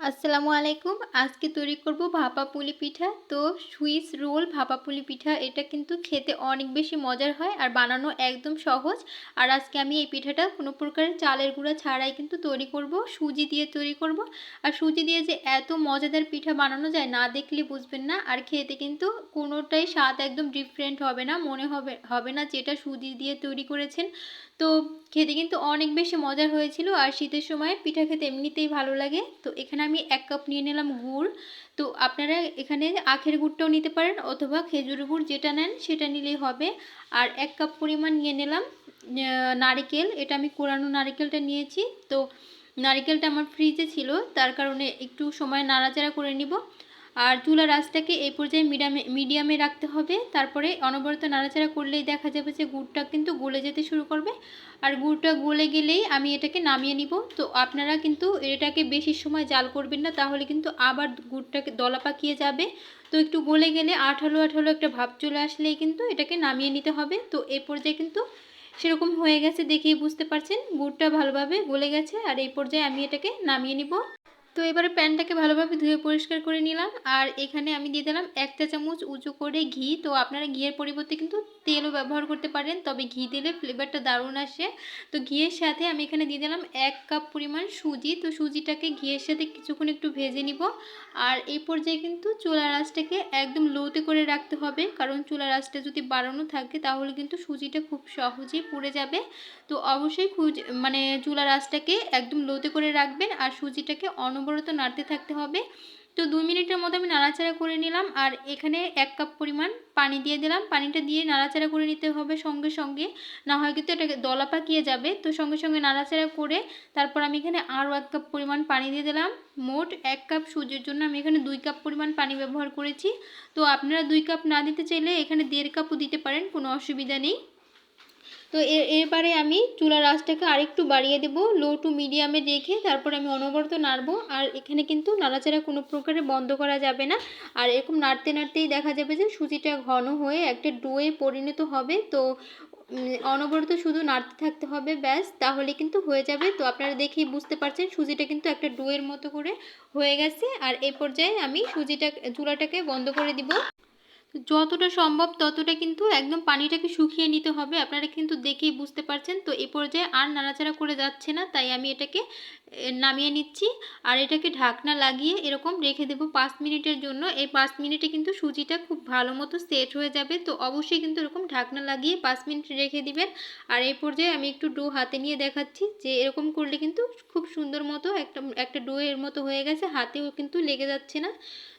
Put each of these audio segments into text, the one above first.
আসসালামু আলাইকুম। আজকে তৈরি করব ভাপা পুলি পিঠা। তো সুইস রোল ভাপা পুলি পিঠা, এটা কিন্তু খেতে অনেক বেশি মজার হয় আর বানানো একদম সহজ। আর আজকে আমি এই পিঠাটা কোনো প্রকার চালের গুঁড়া ছাড়াই কিন্তু তৈরি করব, সুজি দিয়ে তৈরি করব। আর সুজি দিয়ে যে এত মজাদার পিঠা বানানো যায় না দেখলে বুঝবেন না। আর খেতে কিন্তু কোনোটাই স্বাদ একদম ডিফারেন্ট হবে না, মনে হবে হবে না যেটা সুজি দিয়ে তৈরি করেছেন। তো খেতে কিন্তু অনেক বেশি মজার হয়েছিল। আর শীতের সময় পিঠা খেতে এমনিতেই ভালো লাগে। তো এখানে আমি এক কাপ নিয়ে নিলাম গুড়। তো আপনারা এখানে আখের গুড়টাও নিতে পারেন অথবা খেজুর গুড় যেটা নেন সেটা নিলেই হবে। আর এক কাপ পরিমাণ নিয়ে নিলাম নারিকেল। এটা আমি কোরানো নারিকেলটা নিয়েছি। তো নারিকেলটা আমার ফ্রিজে ছিল, তার কারণে একটু সময় নাড়াচাড়া করে নিব। আর চুলার আঁচটাকে এই পর্যায়ে মিডিয়ামে মিডিয়ামে রাখতে হবে। তারপরে অনবরত নাড়াচাড়া করলেই দেখা যাবে যে গুড়টা কিন্তু গলে যেতে শুরু করবে। আর গুড়টা গলে গেলেই আমি এটাকে নামিয়ে নিব। তো আপনারা কিন্তু এটাকে বেশি সময় জাল করবেন না, তাহলে কিন্তু আবার গুড়টাকে দলা পাকিয়ে যাবে। তো একটু গলে গেলে আঠালো আঠালো একটা ভাব চলে আসলেই কিন্তু এটাকে নামিয়ে নিতে হবে। তো এই পর্যায়ে কিন্তু সেরকম হয়ে গেছে দেখেই বুঝতে পারছেন। গুড়টা ভালোভাবে গলে গেছে। আর এই পর্যায়ে আমি এটাকে নামিয়ে নিব। তো এবারে প্যানটাকে ভালোভাবে ধুয়ে পরিষ্কার করে নিলাম। আর এখানে আমি দিয়ে দিলাম একটা চামচ উঁচু করে ঘি। তো আপনারা ঘিয়ের পরিবর্তে কিন্তু তেলও ব্যবহার করতে পারেন, তবে ঘি দিলে ফ্লেভারটা দারুণ আসে। তো ঘিয়ের সাথে আমি এখানে দিয়ে দিলাম এক কাপ পরিমাণ সুজি। তো সুজিটাকে ঘিয়ের সাথে কিছুক্ষণ একটু ভেজে নিব। আর এই পর্যায়ে কিন্তু চুলার আঁচটাকে একদম লোতে করে রাখতে হবে, কারণ চুলার আঁচটা যদি বাড়ানো থাকে তাহলে কিন্তু সুজিটা খুব সহজেই পুড়ে যাবে। তো অবশ্যই খুঁজ মানে চুলার আঁচটাকে একদম লোতে করে রাখবেন, আর সুজিটাকে অনবরত নাড়তে থাকতে হবে। তো দুই মিনিটের মতো আমি নাড়াচাড়া করে নিলাম আর এখানে এক কাপ পরিমাণ পানি দিয়ে দিলাম। পানিটা দিয়ে নাড়াচাড়া করে নিতে হবে সঙ্গে সঙ্গে। না হয় কিন্তু এটাকে দলা পাকিয়ে যাবে। তো সঙ্গে সঙ্গে নাড়াচাড়া করে তারপর আমি এখানে আরও এক কাপ পরিমাণ পানি দিয়ে দিলাম। মোট এক কাপ সুজির জন্য আমি এখানে দুই কাপ পরিমাণ পানি ব্যবহার করেছি। তো আপনারা দুই কাপ না দিতে চাইলে এখানে দেড় কাপও দিতে পারেন, কোনো অসুবিধা নেই। তো এরবারে আমি চুলার আঁচটাকে আরেকটু বাড়িয়ে দেব লো টু মিডিয়ামে রেখে তারপর আমি অনবরত নাড়বো, আর এখানে কিন্তু নাড়াচাড়া কোনো প্রকারে বন্ধ করা যাবে না। আর এরকম নাড়তে নাড়তেই দেখা যাবে যে সুজিটা ঘন হয়ে একটা ডোয়ে পরিণত হবে, তো অনবরত শুধু নাড়তে থাকতে হবে, ব্যাস, তাহলে কিন্তু হয়ে যাবে। তো আপনারা দেখেই বুঝতে পারছেন, সুজিটা কিন্তু একটা ডোয়ের মতো করে হয়ে গেছে। আর এই পর্যায়ে আমি সুজিটা, চুলাটাকে বন্ধ করে দিব। যতটা সম্ভব ততটা কিন্তু একদম পানিটাকে শুকিয়ে নিতে হবে। আপনারা কিন্তু দেখেই বুঝতে পারছেন। তো এ পর্যায়ে আর নাড়াচাড়া করে যাচ্ছে না, তাই আমি এটাকে নামিয়ে নিচ্ছি। আর এটাকে ঢাকনা লাগিয়ে এরকম রেখে দেবো পাঁচ মিনিটের জন্য। এই পাঁচ মিনিটে কিন্তু সুজিটা খুব ভালো মতো সেট হয়ে যাবে। তো অবশ্যই কিন্তু এরকম ঢাকনা লাগিয়ে পাঁচ মিনিট রেখে দিবেন। আর এই পর্যায়ে আমি একটু ডো হাতে নিয়ে দেখাচ্ছি যে এরকম করলে কিন্তু খুব সুন্দর মতো একটা একটা ডো এর মতো হয়ে গেছে। হাতেও কিন্তু লেগে যাচ্ছে না।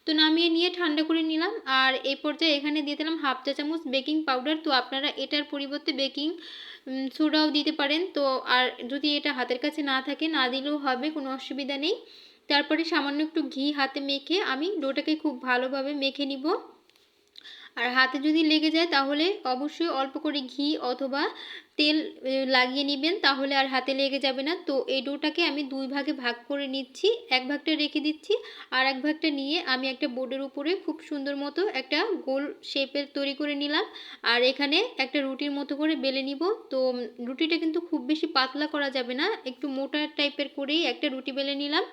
তো নামিয়ে নিয়ে ঠান্ডা করে নিলাম। আর এই পর্যায়ে এখানে দিয়ে দিলাম হাফ চা চামচ বেকিং পাউডার। তো আপনারা এটার পরিবর্তে বেকিং সোডাও দিতে পারেন। তো আর যদি এটা হাতের কাছে না থাকে, না দিলেও হবে, কোনো অসুবিধা নেই। তারপরে সামান্য একটু ঘি হাতে মেখে আমি ডোটাকে খুব ভালোভাবে মেখে নিব। আর হাতে যদি লেগে যায় তাহলে অবশ্যই অল্প করে ঘি অথবা তেল লাগিয়ে নেবেন, তাহলে আর হাতে লেগে যাবে না। তো এই ডোটাকে আমি দুই ভাগে ভাগ করে নিচ্ছি। এক ভাগটা রেখে দিচ্ছি আর এক ভাগটা নিয়ে আমি একটা বোর্ডের উপরে খুব সুন্দর মতো একটা গোল শেপের তৈরি করে নিলাম। আর এখানে একটা রুটির মতো করে বেলে নিব। তো রুটিটা কিন্তু খুব বেশি পাতলা করা যাবে না। একটু মোটা টাইপের করেই একটা রুটি বেলে নিলাম।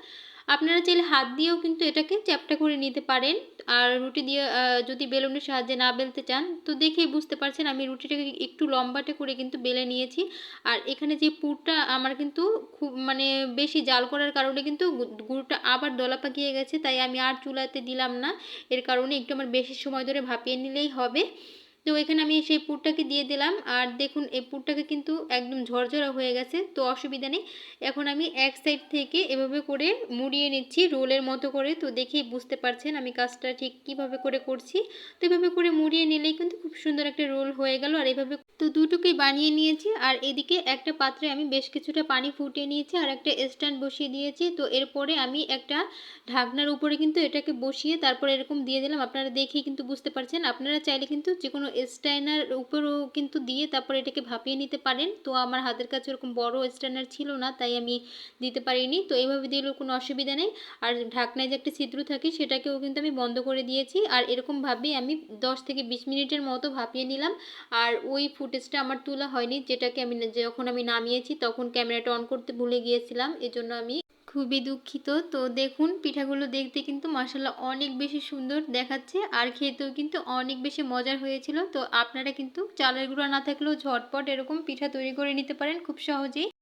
আপনারা চাইলে হাত দিয়েও কিন্তু এটাকে চ্যাপটা করে নিতে পারেন। আর রুটি দিয়ে যদি বেলুনের সাহায্যে না বেলতে চান, তো দেখেই বুঝতে পারছেন আমি রুটিটাকে একটু লম্বাটে করে কিন্তু বেলে নিয়েছি। আর এখানে যে পুরটা আমার কিন্তু খুব মানে বেশি জাল করার কারণে কিন্তু গুড়টা আবার দলা পাকিয়ে গেছে, তাই আমি আর চুলাতে দিলাম না। এর কারণে একটু আমার বেশি সময় ধরে ভাপিয়ে নিলেই হবে। তো এখানে আমি সেই পুরটাকে দিয়ে দিলাম। আর দেখুন, এই পুরটাকে কিন্তু একদম ঝরঝরা হয়ে গেছে, তো অসুবিধা নেই। এখন আমি এক সাইড থেকে এভাবে করে মুড়িয়ে নিচ্ছি রোলের মতো করে। তো দেখেই বুঝতে পারছেন আমি কাজটা ঠিক কীভাবে করে করছি। তো এভাবে করে মুড়িয়ে নিলেই কিন্তু খুব সুন্দর একটা রোল হয়ে গেল। আর এভাবে তো দুটোকেই বানিয়ে নিয়েছি। আর এদিকে একটা পাত্রে আমি বেশ কিছুটা পানি ফুটিয়ে নিয়েছি আর একটা স্ট্যান্ড বসিয়ে দিয়েছি। তো এরপরে আমি একটা ঢাকনার উপরে কিন্তু এটাকে বসিয়ে তারপর এরকম দিয়ে দিলাম। আপনারা দেখেই কিন্তু বুঝতে পারছেন। আপনারা চাইলে কিন্তু যে কোনো স্ট্যান্ডার উপরও কিন্তু দিয়ে তারপর এটাকে ভাপিয়ে নিতে পারেন। তো আমার হাতের কাছে ওরকম বড় স্ট্যান্ডার ছিল না, তাই আমি দিতে পারিনি। তো এইভাবে দিলেও কোনো অসুবিধা নেই। আর ঢাকনায় যে একটা ছিদ্র থাকে, সেটাকেও কিন্তু আমি বন্ধ করে দিয়েছি। আর এরকমভাবেই আমি দশ থেকে বিশ মিনিটের মতো ভাপিয়ে নিলাম। আর ওই ফুটেজটা আমার তোলা হয়নি, যেটাকে আমি যখন আমি নামিয়েছি, তখন ক্যামেরাটা অন করতে ভুলে গিয়েছিলাম। এজন্য আমি খুবই দুঃখিত। তো দেখুন, পিঠাগুলো দেখতে কিন্তু মাসাল্লাহ অনেক বেশি সুন্দর দেখাচ্ছে আর খেতেও কিন্তু অনেক বেশি মজার হয়েছিল। তো আপনারা কিন্তু চালের গুঁড়া না থাকলেও ঝটপট এরকম পিঠা তৈরি করে নিতে পারেন খুব সহজেই।